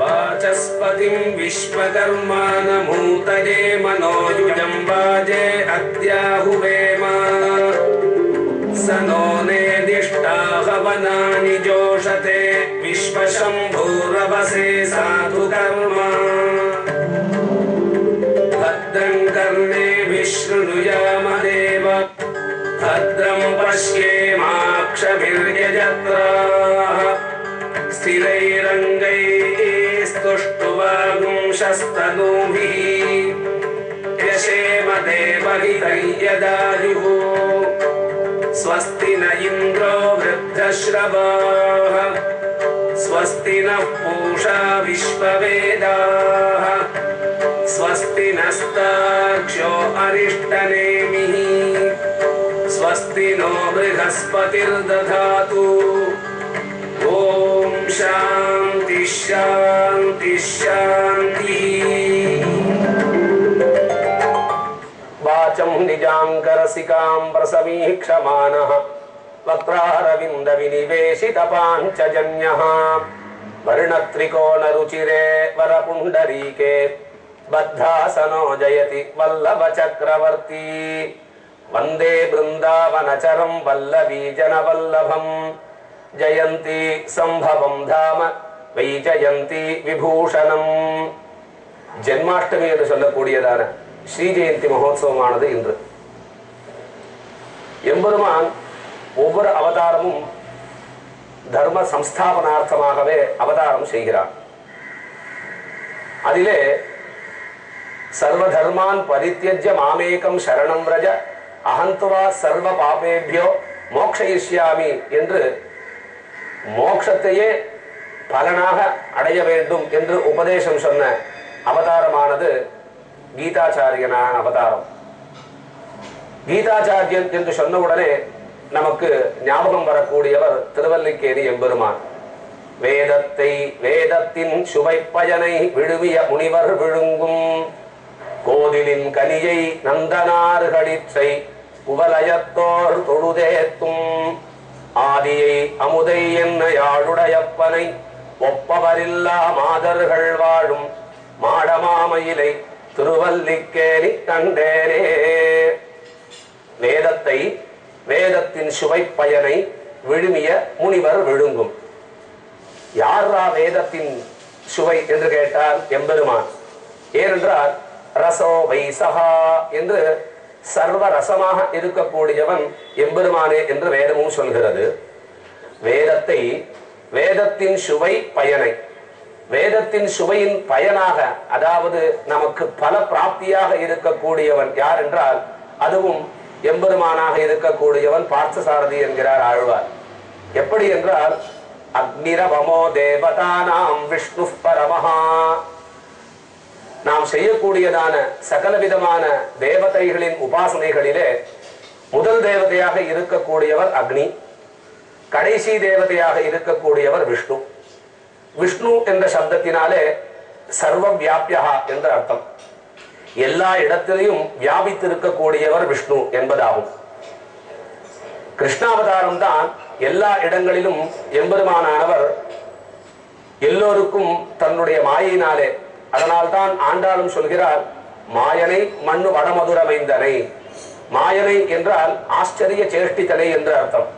वाचस्पतिं विश्वकर्मानमूतये मनोयुजं वाजे अद्याहुवेम स नो नेदिष्टाहवनानि जोषते विश्वशम्भूरवसे साधु स्थिरैरङ्गैस्तुष्टुवागुंशस्तनूभिः यशेम देवहितं यदायुः स्वस्ति न इन्द्रो वृद्धश्रवाः। स्वस्ति नः पूषा विश्ववेदाः। स्वस्ति नस्ताक्ष्यो अरिष्टनेमिः। स्वस्ति नो बृहस्पतिर्दधातु शान्ति शान्ति शान्तिः वाचं निजाङ्करसिकां प्रसमीक्षमाणः वक्त्रारविन्दविनिवेशितपाञ्चजन्यः। वर्णत्रिकोणरुचिरे वरपुण्डरीके बद्धासनो जयति वल्लभचक्रवर्ती। वंदे बृन्दावनचरं वल्लवीजनवल्लभम् ஜயந்தி சம்பவம் தாம வைஜயந்தி விபூஷணம் ஜென்மாஷ்டமி என்று சொல்லக்கூடியதான ஸ்ரீ ஜெயந்தி மகோத்சவமானது இன்று. எம்பெருமான் ஒவ்வொரு அவதாரமும் தர்ம சம்ஸ்தாபனார்த்தமாகவே அவதாரம் செய்கிறான் அதிலே சர்வதர்மான் பரித்தியஜ மாமேகம் சரணம் ரஜ அகந்துவா சர்வ பாபேபியோ மோக்ஷயிஷ்யாமி என்று மோட்சத்தையே பலனாக அடைய வேண்டும் என்று உபதேசம் சொன்ன அவதாரமானது கீதாச்சாரியனான அவதாரம். கீதாச்சாரியன் என்று சொன்னவுடனே நமக்கு ஞாபகம் வரக்கூடியவர் திருவல்லிக்கேரி எம்பெருமான். வேதத்தை வேதத்தின் சுவை பயனை விழுவிய முனிவர் விழுங்கும் கோதிலின் கனியை நந்தனார் கடிச்சை உவலயத்தோர் தொழுதேத்தும். ஆதியை அமுதை என்ன யாழுடையப்பனை ஒப்பவரில்லா மாதர்கள் வாழும் மாடமாமயிலை திருவல்லிக்கேணி கண்டேனே. வேதத்தை வேதத்தின் சுவை பயனை விழுமிய முனிவர் விழுங்கும். யாரா வேதத்தின் சுவை என்று கேட்டார் எம்பெருமான். ஏனென்றால் ரசோ வைசகா என்று சர்வ ரசமாக இருக்கக்கூடியவன் எம்பெருமானே என்று வேதமும் சொல்கிறது. வேதத்தை வேதத்தின் சுவை பயனை. வேதத்தின் சுவையின் பயனாக அதாவது நமக்கு பல பிராப்தியாக இருக்கக்கூடியவன் யார் என்றால் அதுவும் எம்பெருமானாக இருக்கக்கூடியவன் பார்த்தசாரதி என்கிறார் ஆழ்வார். எப்படி என்றால் அக்னிரவமோ தேவதானாம் விஷ்ணு பரமஹா. நாம் செய்யக்கூடியதான சகலவிதமான தேவதைகளின் உபாசனைகளிலே முதல் தேவதையாக இருக்கக்கூடியவர் அக்னி கடைசி தேவதையாக இருக்கக்கூடியவர் விஷ்ணு. விஷ்ணு என்ற சப்தத்தினாலே சர்வ வியாபியா என்ற அர்த்தம். எல்லா இடத்திலையும் வியாபித்திருக்கக்கூடியவர் விஷ்ணு என்பதாகும். கிருஷ்ணாவதாரம் தான் எல்லா இடங்களிலும் எம்பெருமானானவர் எல்லோருக்கும் தன்னுடைய மாயினாலே அதனால்தான் ஆண்டாளும் சொல்கிறார் மாயனை மண்ணு வடமதுரமைந்தனை. மாயனை என்றால் ஆச்சரிய சேஷ்டித்தனை என்று அர்த்தம்.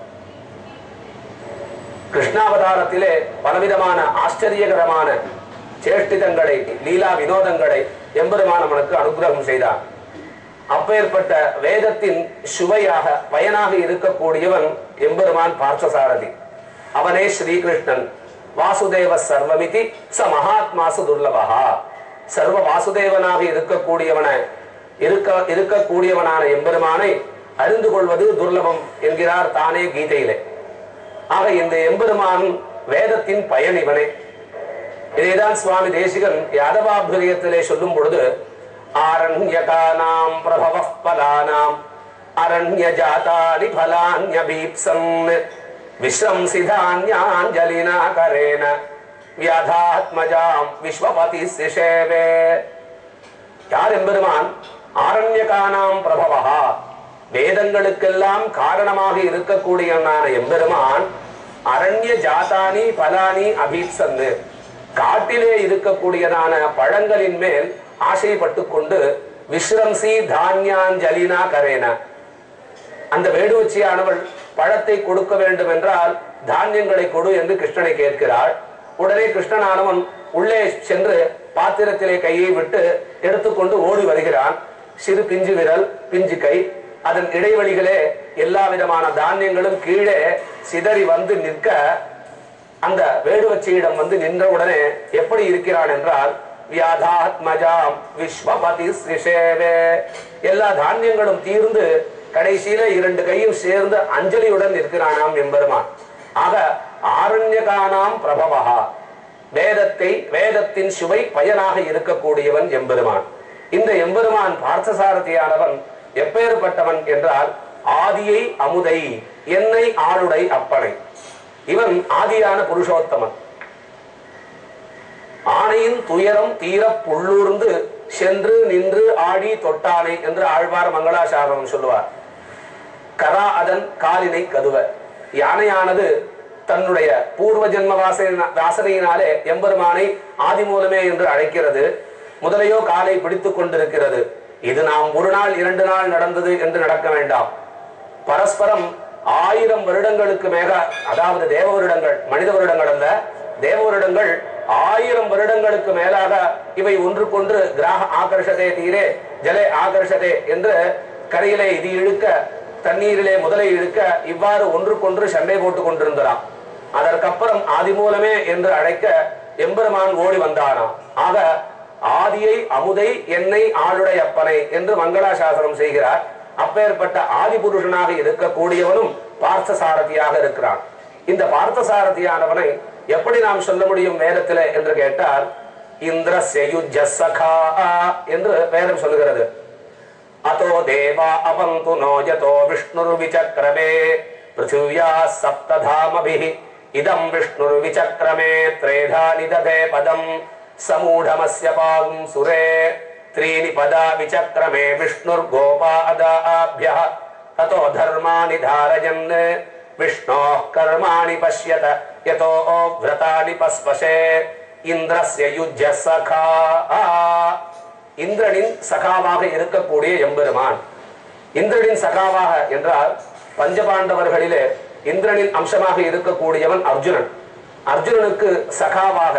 கிருஷ்ணாவதாரத்திலே பலவிதமான ஆச்சரியகரமான சேஷ்டிதங்களை லீலா வினோதங்களை எம்பெருமான் அவனுக்கு அனுகிரகம் செய்தார். அப்பேற்பட்ட வேதத்தின் சுவையாக பயனாக இருக்கக்கூடியவன் எம்பெருமான் பார்த்தசாரதி அவனே ஸ்ரீகிருஷ்ணன். வாசுதேவ சர்வமிதி ச மகாத்மாசு துர்லபகா சர்வ வாசுதேவனாக இருக்கக்கூடியவன இருக்க இருக்கக்கூடியவனான எம்பெருமானை அறிந்து கொள்வது துர்லபம் என்கிறார் தானே கீதையிலே. ஆக இந்த எம்பெருமான் வேதத்தின் பயன் இவனே. இதைதான் சுவாமி தேசிகன் யாதவாபிரியத்திலே சொல்லும் பொழுது ஆரண்யகானாம் பிரபவ பலானாம் அரண்ய ஜாதானி பலான்யபீப்சன். விஸ்ரம்சிதான்யாஞ்சலினா கரேன வியாதாத்மஜாம் விஸ்வபதி சிஷேவே யார் எம்பெருமான் ஆரண்யகானாம் பிரபவா வேதங்களுக்கெல்லாம் காரணமாக இருக்கக்கூடியவனான எம்பெருமான் அரண்ய ஜாதானி பலானி அபீட்சந்து காட்டிலே இருக்கக்கூடியதான பழங்களின் மேல் ஆசைப்பட்டு கொண்டு விஸ்ரம்சி தானியாஞ்சலினா கரேன அந்த வேடுவச்சியானவள் பழத்தை கொடுக்க வேண்டும் என்றால் தானியங்களை கொடு என்று கிருஷ்ணனை கேட்கிறாள். உடனே கிருஷ்ணனானவன் உள்ளே சென்று பாத்திரத்திலே கையை விட்டு எடுத்துக்கொண்டு ஓடி வருகிறான். சிறு பிஞ்சு விரல் பிஞ்சு கை அதன் இடைவெளிகளே எல்லா விதமான தானியங்களும் கீழே சிதறி வந்து நிற்க அந்த வேடுவச்சியிடம் வந்து நின்றவுடனே எப்படி இருக்கிறான் என்றால் வியாதாத்மஜாம் விஸ்வபதி எல்லா தானியங்களும் தீர்ந்து கடைசியில இரண்டு கையும் சேர்ந்து அஞ்சலியுடன் நிற்கிறானாம் எம்பெருமான். ஆக ஆரண்யகானாம் பிரபவகா வேதத்தை வேதத்தின் சுவை பயனாக இருக்கக்கூடியவன் எம்பெருமான். இந்த எம்பெருமான் பார்த்தசாரதியானவன் எப்பேற்பட்டவன் என்றால் ஆதியை அமுதை என்னை ஆளுடை அப்பனை. இவன் ஆதியான புருஷோத்தமன். ஆணையின் துயரம் தீர புள்ளூர்ந்து சென்று நின்று ஆடி தொட்டானை என்று ஆழ்வார் மங்களாசாரணம் சொல்லுவார். கதா அதன் காலினை கதுவ. யானையானது தன்னுடைய பூர்வ ஜென்ம வாசனை வாசனையினாலே எம்பெருமானை ஆதி மூலமே என்று அழைக்கிறது. முதலையோ காலை பிடித்துக் கொண்டிருக்கிறது. இது நாம் ஒரு நாள் இரண்டு நாள் நடந்தது என்று நடக்க வேண்டாம். பரஸ்பரம் ஆயிரம் வருடங்களுக்கு மேக அதாவது தேவ வருடங்கள் மனித வருடங்கள் அல்ல தேவ வருடங்கள் ஆயிரம் வருடங்களுக்கு மேலாக இவை ஒன்று கொன்று கிராக ஆகர்ஷதே தீரே ஜலே ஆகர்ஷதே என்று கரையிலே இது இழுக்க தண்ணீரிலே முதலை இழுக்க இவ்வாறு ஒன்றுக்கொன்று சண்டை போட்டுக் கொண்டிருந்ததாம். அதற்கப்புறம் ஆதி மூலமே என்று அழைக்க எம்பெருமான் ஓடி வந்தானாம் ஆக ஆதியை அமுதை என்னை ஆளுடை அப்பனை என்று மங்களாசாசனம் செய்கிறார். அப்பேற்பட்ட ஆதி புருஷனாக இருக்கக்கூடியவனும் பார்த்தசாரதியாக இருக்கிறான். இந்த பார்த்தசாரதியானவனை எப்படி நாம் சொல்ல முடியும் வேதத்திலே? என்று கேட்டால் இந்திர யுஜ்ஜ சகா என்று வேதம் சொல்லுகிறது. अतो देवा अवन्तु नो यतो विष्णुर्विचक्रमे। पृथिव्या सप्तधामभिः इदम् विष्णुर्विचक्रमे त्रेधा निदधे पदम्। समूढमस्य पागुं सुरे त्रीणि पदा विचक्रमे विष्णुर्गोपादाभ्यः ततो धर्माणि धारयन् विष्णोः कर्माणि पश्यत यतो व्रतानि पस्पशे। इन्द्रस्य युज्य सखा இந்திரனின் சகாவாக இருக்கக்கூடிய எம்பெருமான். இந்திரனின் சகாவாக என்றால் பஞ்சபாண்டவர்களிலே இந்திரனின் அம்சமாக இருக்கக்கூடியவன் அர்ஜுனன். அர்ஜுனனுக்கு சகாவாக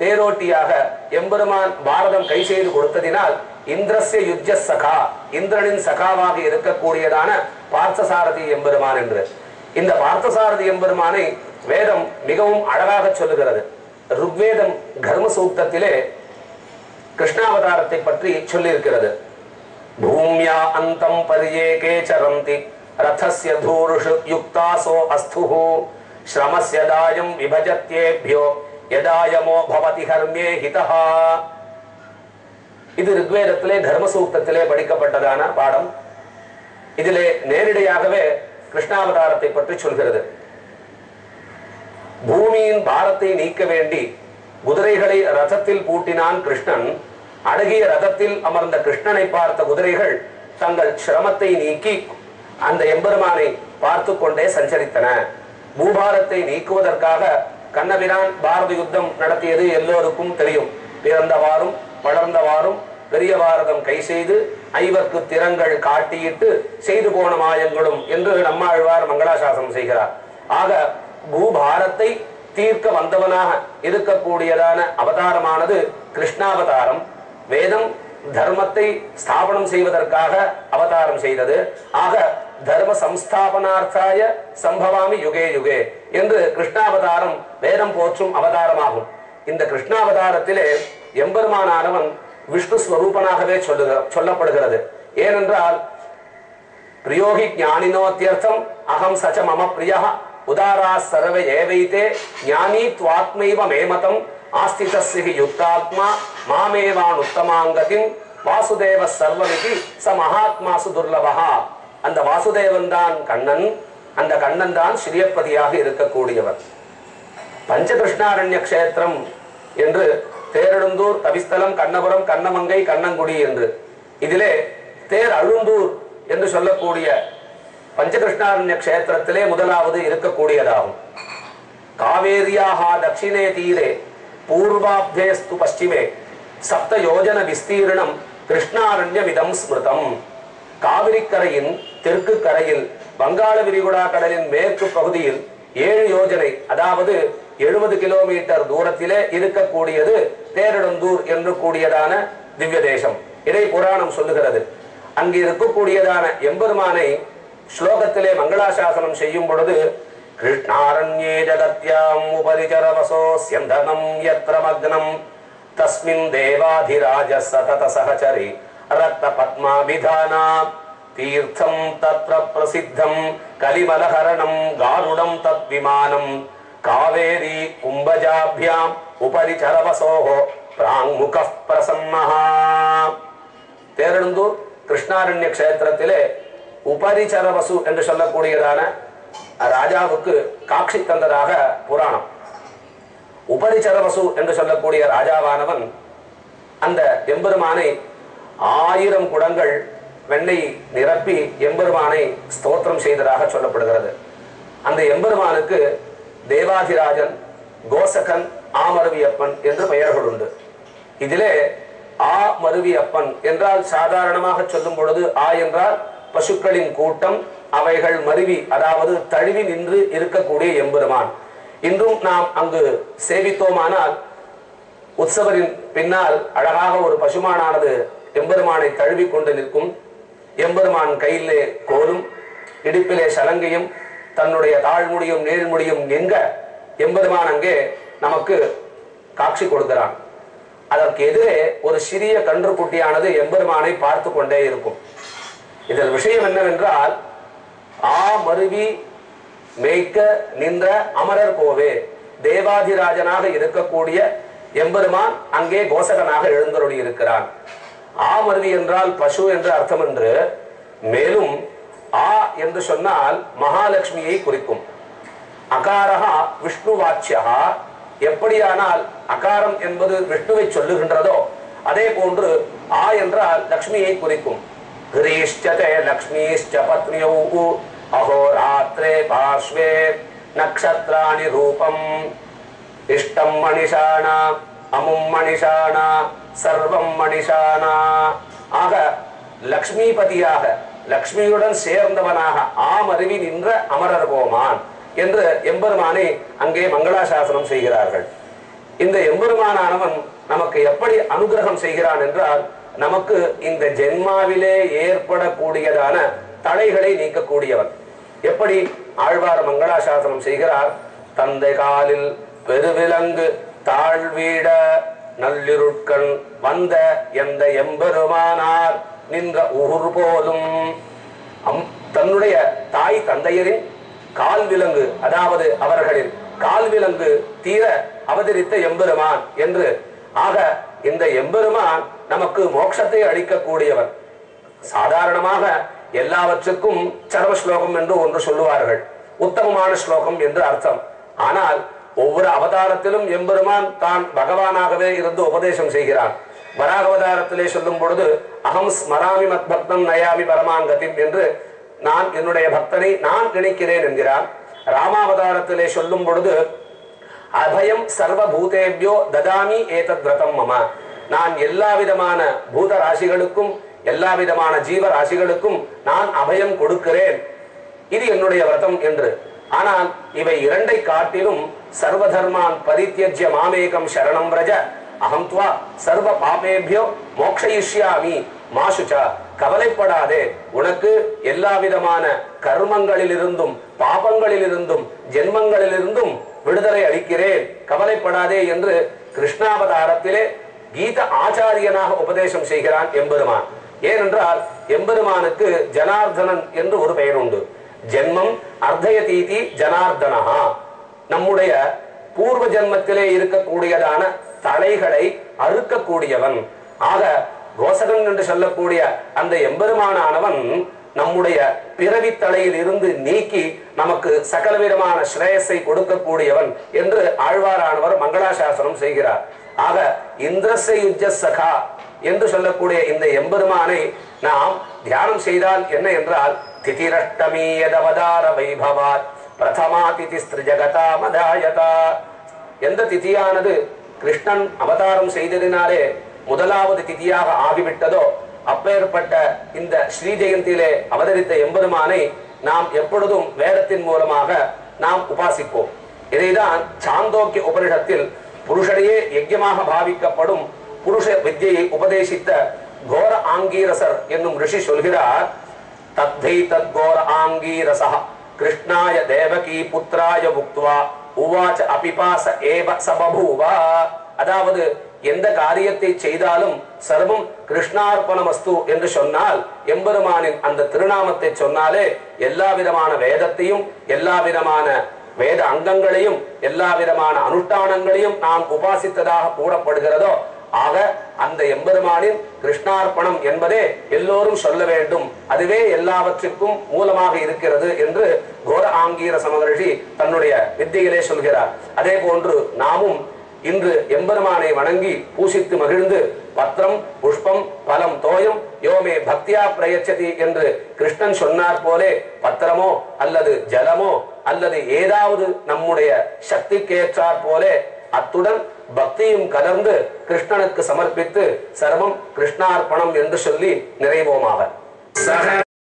தேரோட்டியாக எம்பெருமான் பாரதம் கை செய்து கொடுத்ததினால் இந்திரஸ்ய யுத்த சகா இந்திரனின் சகாவாக இருக்கக்கூடியதான பார்த்தசாரதி எம்பெருமான் என்று. இந்த பார்த்தசாரதி எம்பெருமானை வேதம் மிகவும் அழகாக சொல்லுகிறது. ருக்வேதம் கர்ம சூக்தத்திலே கிருஷ்ணாவதாரத்தை பற்றி சொல்லியிருக்கிறது. பூமியா அந்தம் பரியேகே சரந்தி ரதஸ்ய தூருஷு யுக்தாசோ அஸ்துஹு ஸ்ரமஸ்ய தாயம் விபஜத்யேபியோ யதாயமோ பவதி ஹர்மே ஹிதஹா. இது ரிக்வேதத்திலே தர்மசூக்தத்திலே படிக்கப்பட்டதான பாடம் இதிலே நேரடியாகவே கிருஷ்ணாவதாரத்தை பற்றி சொல்கிறது பூமியின் பாரத்தை நீக்க வேண்டி குதிரைகளை ரதத்தில் பூட்டினான் கிருஷ்ணன் அழகிய ரதத்தில் அமர்ந்த கிருஷ்ணனை பார்த்த குதிரைகள் தங்கள் சிரமத்தை நீக்கி அந்த எம்பெருமானை பார்த்து கொண்டே சஞ்சரித்தன. பூபாரத்தை நீக்குவதற்காக கண்ணபிரான் பாரத யுத்தம் நடத்தியது எல்லோருக்கும் தெரியும். பிறந்தவாறும் வளர்ந்தவாறும் பெரிய பாரதம் கை செய்து ஐவர்க்கு திறங்கள் காட்டியிட்டு செய்து போன மாயங்களும் என்று நம்மாழ்வார் மங்களாசாசனம் செய்கிறார். ஆக பூபாரத்தை தீர்க்க வந்தவனாக இருக்கக்கூடியதான அவதாரமானது கிருஷ்ணாவதாரம். வேதம் தர்மத்தை ஸ்தாபனம் செய்வதற்காக அவதாரம் செய்தது. ஆக தர்ம சம்ஸ்தாபனார்த்தாய சம்பவாமி யுகே யுகே என்று கிருஷ்ணாவதாரம் வேதம் போற்றும் அவதாரமாகும். இந்த கிருஷ்ணாவதாரத்திலே எம்பெருமானவன் விஷ்ணு ஸ்வரூபனாகவே சொல்லுக சொல்லப்படுகிறது. ஏனென்றால் பிரியோகி ஞானினோத்தியர்த்தம் அகம் சச்ச மம பிரியா உதாரா சர்வ ஏவைத்தே ஞானி துவாத்மைவ மேமதம் ஆஸ்திதஸ்ய யுக்தாத்மா மாமேவான் உத்தமாங்கதிம் வாசுதேவ சர்வமிதி ச மகாத்மாசு துர்லபஹா அந்த வாசுதேவன் தான் கண்ணன் அந்த கண்ணன் தான் ஸ்ரீயப்பதியாக இருக்கக்கூடியவர் பஞ்சகிருஷ்ணாரண்ய கஷேத்திரம் என்று தேரெழுந்தூர் தவிஸ்தலம் கண்ணபுரம் கண்ணமங்கை கண்ணங்குடி என்று. இதிலே தேர் அழுந்தூர் என்று சொல்லக்கூடிய பஞ்சகிருஷ்ணாரண்ய கஷேத்திரத்திலே முதலாவது இருக்கக்கூடியதாகும் காவேரியாக தட்சிணே தீரே பூர்வாப்தேஸ்து பஷ்டிமே சப்த யோஜன விஸ்தீர்ணம் கிருஷ்ணாரண்யமிதம் ஸ்மிருதம் காவிரிக்கரையின் தெற்கு கரையில் வங்காள விரிகுடா கடலின் மேற்கு பகுதியில் ஏழு யோஜனை அதாவது எழுபது கிலோமீட்டர் தூரத்திலே இருக்கக்கூடியது தேரிடந்தூர் என்று கூடியதான திவ்ய தேசம் இதை புராணம் சொல்லுகிறது அங்கு இருக்கக்கூடியதான எம்பெருமானை ஸ்லோகத்திலே மங்களாசாசனம் செய்யும் பொழுது கிருஷ்ணாரண்யே ஜகத்யாம் உபரிச்சரவசோ ஸ்யந்தனம் யத்ர மக்னம் தஸ்மின் தேவாதிராஜ சதத சகச்சரி ரத்த பத்மாபிதானா தீர்த்தம் தத்ர பிரசித்தம் கலிமலஹரணம் காருடம் தத் விமானம் காவேரி கும்பஜாபியாம் உபரி சரவசோஹோ பிராங்முக பிரசன்னஹா தேரழுந்தூர் கிருஷ்ணாரண்ய கஷேத்திரத்திலே உபரிச்சரவசு என்று சொல்லக்கூடியதான ராஜாவுக்கு காட்சி தந்ததாக புராணம். உபரிச்சரவசு என்று சொல்லக்கூடிய ராஜாவானவன் அந்த எம்பெருமானை ஆயிரம் குடங்கள் வெண்ணெய் நிரப்பி எம்பெருமானை ஸ்தோத்திரம் செய்ததாக சொல்லப்படுகிறது. அந்த எம்பெருமானுக்கு தேவாதிராஜன் கோசகன் ஆமருவியப்பன் என்று பெயர்கள் உண்டு. இதிலே ஆ மருவியப்பன் என்றால் சாதாரணமாக சொல்லும் பொழுது ஆ என்றால் பசுக்களின் கூட்டம் அவைகள் மருவி அதாவது தழுவி நின்று இருக்கக்கூடிய எம்பெருமான். இன்றும் நாம் அங்கு சேவித்தோமானால் உற்சவரின் பின்னால் அழகாக ஒரு பசுமானானது எம்பெருமானை தழுவி கொண்டு நிற்கும். எம்பெருமான் கையிலே கோலும் இடுப்பிலே சலங்கையும் தன்னுடைய தாழ்முடியும் நீழ்முடியும் எங்க எம்பெருமான் அங்கே நமக்கு காட்சி கொடுக்கிறான். அதற்கு எதிரே ஒரு சிறிய கன்றுக்குட்டியானது எம்பெருமானை பார்த்து கொண்டே இருக்கும். இதில் விஷயம் என்னவென்றால் ஆ மருவி மேய்க்க நின்ற அமரர் கோவே தேவாதிராஜனாக இருக்கக்கூடிய எம்பெருமான் அங்கே கோசகனாக எழுந்தருளி இருக்கிறான் ஆ மருவி என்றால் பசு என்று அர்த்தம் என்று மேலும் ஆ என்று சொன்னால் மகாலட்சுமியை குறிக்கும். அகாரகா விஷ்ணு வாச்சியா எப்படியானால் அகாரம் என்பது விஷ்ணுவை சொல்லுகின்றதோ அதே போன்று ஆ என்றால் லக்ஷ்மியை குறிக்கும். ஹிரீஷ்டதே லக்ஷ்மீஷ்ட பத்னியௌ அஹோராத்ரே பார்ஷ்வே நக்ஷத்ராணி ரூபம் இஷ்டம் மணிஷானா அமும் மணிஷானா சர்வம் மணிஷானா ஆக லக்ஷ்மிபதியாக லக்ஷ்மியுடன் சேர்ந்தவனாக ஆமருவி நின்ற அமரர் கோமான் என்று எம்பெருமானை அங்கே மங்களாசாசனம் செய்கிறார்கள். இந்த எம்பெருமானானவன் நமக்கு எப்படி அனுகிரகம் செய்கிறான் என்றால் நமக்கு இந்த ஜென்மாவிலே ஏற்படக்கூடியதான தடைகளை நீக்கக்கூடியவன். எப்படி? ஆழ்வார் மங்களாசாசனம் செய்கிறார். தந்தை காலில் பெருவிலங்கு தாழ்வீட நல்லிருட்கண் வந்த எந்த எம்பெருமானார் நின்ற ஊர் போலும். அம்- தன்னுடைய தாய் தந்தையரின் கால் விலங்கு அதாவது அவர்களின் கால் விலங்கு தீர அவதரித்த எம்பெருமான் என்று. ஆக இந்த எம்பெருமான் நமக்கு மோட்சத்தை அளிக்கக்கூடியவன். சாதாரணமாக எல்லாவற்றுக்கும் சர்வ ஸ்லோகம் என்று ஒன்று சொல்லுவார்கள். உத்தமமான ஸ்லோகம் என்று அர்த்தம். ஆனால் ஒவ்வொரு அவதாரத்திலும் எம்பெருமான் தான் பகவானாகவே இருந்து உபதேசம் செய்கிறான். வராக அவதாரத்திலே சொல்லும் பொழுது அகம் ஸ்மராமி மத் பக்தம் நயாமி பரமாங்கதி என்று நான் என்னுடைய பக்தனை நான் நினைக்கிறேன் என்கிறான். ராமாவதாரத்திலே சொல்லும் பொழுது அபயம் சர்வ பூதேபியோ ததாமி ஏதத் ரதம் மம. நான் எல்லா விதமான பூத ராசிகளுக்கும் எல்லா விதமான ஜீவ ராசிகளுக்கும் நான் அபயம் கொடுக்கிறேன். இது என்னுடைய விரதம் என்று. ஆனால் இவை இரண்டை காட்டிலும் சர்வதர்மான் பரித்தியஜ்ய மாமேகம் சரணம் ரஜ. அகம் துவா சர்வ பாபேபியோ மோக்ஷயிஷ்யாமி. மாசுச்சா கவலைப்படாதே. உனக்கு எல்லா விதமான கர்மங்களிலிருந்தும் பாபங்களிலிருந்தும் ஜென்மங்களிலிருந்தும் விடுதலை அளிக்கிறேன். கவலைப்படாதே என்று கிருஷ்ணாவதாரத்திலே கீத ஆச்சாரியனாக உபதேசம் செய்கிறான் எம்பெருமான். ஏனென்றால் எம்பெருமானுக்கு ஜனார்தனன் என்று ஒரு பெயர் உண்டு. ஜென்மம் அர்த்தயதீதி ஜனார்தனஹா. நம்முடைய பூர்வ ஜென்மத்திலே இருக்கக்கூடியதான தலைகளை அறுக்கக்கூடியவன். ஆக கோசகன் என்று சொல்லக்கூடிய அந்த எம்பெருமானானவன் நம்முடைய பிறவி தலையில் இருந்து நீக்கி நமக்கு சகலவிதமான ஸ்ரேயஸை கொடுக்கக்கூடியவன் என்று ஆழ்வாரானவர் மங்களாசாசனம் செய்கிறார். ஆக இந்திரசை யுஜ சகா என்று சொல்லக்கூடிய இந்த எம்பெருமானை நாம் தியானம் செய்தால் என்ன என்றால் திதிரஷ்டமீயதவதார வைபவாத் பிரதமா திதி ஸ்திரிஜகதா மதாயதா எந்த திதியானது கிருஷ்ணன் அவதாரம் செய்ததினாலே முதலாவது திதியாக ஆகிவிட்டதோ அப்பேற்பட்ட இந்த ஸ்ரீ ஜெயந்தியிலே அவதரித்த எம்பெருமானை நாம் எப்பொழுதும் வேதத்தின் மூலமாக நாம் உபாசிப்போம். இதைதான் சாந்தோக்கிய உபனிஷத்தில் புருஷனையே யஜ்யமாக பாவிக்கப்படும் புருஷ வித்யை உபதேசித்த கோர ஆங்கீரசர் என்னும் ரிஷி சொல்கிறார் தத்தை தத்கோர ஆங்கீரசா கிருஷ்ணாய தேவகி புத்திராய முக்துவா உவாச்ச அபிபாச ஏவ சபபூவா அதாவது எந்த காரியத்தை செய்தாலும் சர்வம் கிருஷ்ணார்ப்பணமஸ்து என்று சொன்னால் எம்பெருமானின் அந்த திருநாமத்தை சொன்னாலே எல்லா விதமான வேதத்தையும் எல்லா விதமான வேத அங்கங்களையும் எல்லா விதமான அனுஷ்டானங்களையும் நாம் உபாசித்ததாக கூறப்படுகிறதோ ஆக அந்த எம்பெருமானின் கிருஷ்ணார்ப்பணம் என்பதே எல்லோரும் சொல்ல வேண்டும். அதுவே எல்லாவற்றிற்கும் மூலமாக இருக்கிறது என்று கோர ஆங்கீர சமகர்ஷி தன்னுடைய வித்தியிலே சொல்கிறார். அதே போன்று நாமும் இன்று எம்பெருமானை வணங்கி பூசித்து மகிழ்ந்து பத்திரம் புஷ்பம் பலம் தோயம் யோமே பக்தியா பிரயச்சதி என்று கிருஷ்ணன் சொன்னார் போலே பத்திரமோ அல்லது ஜலமோ அல்லது ஏதாவது நம்முடைய சக்திக்கேற்றாற் போலே அத்துடன் பக்தியும் கலர்ந்து கிருஷ்ணனுக்கு சமர்ப்பித்து சர்வம் கிருஷ்ணார்ப்பணம் என்று சொல்லி நிறைவோமாக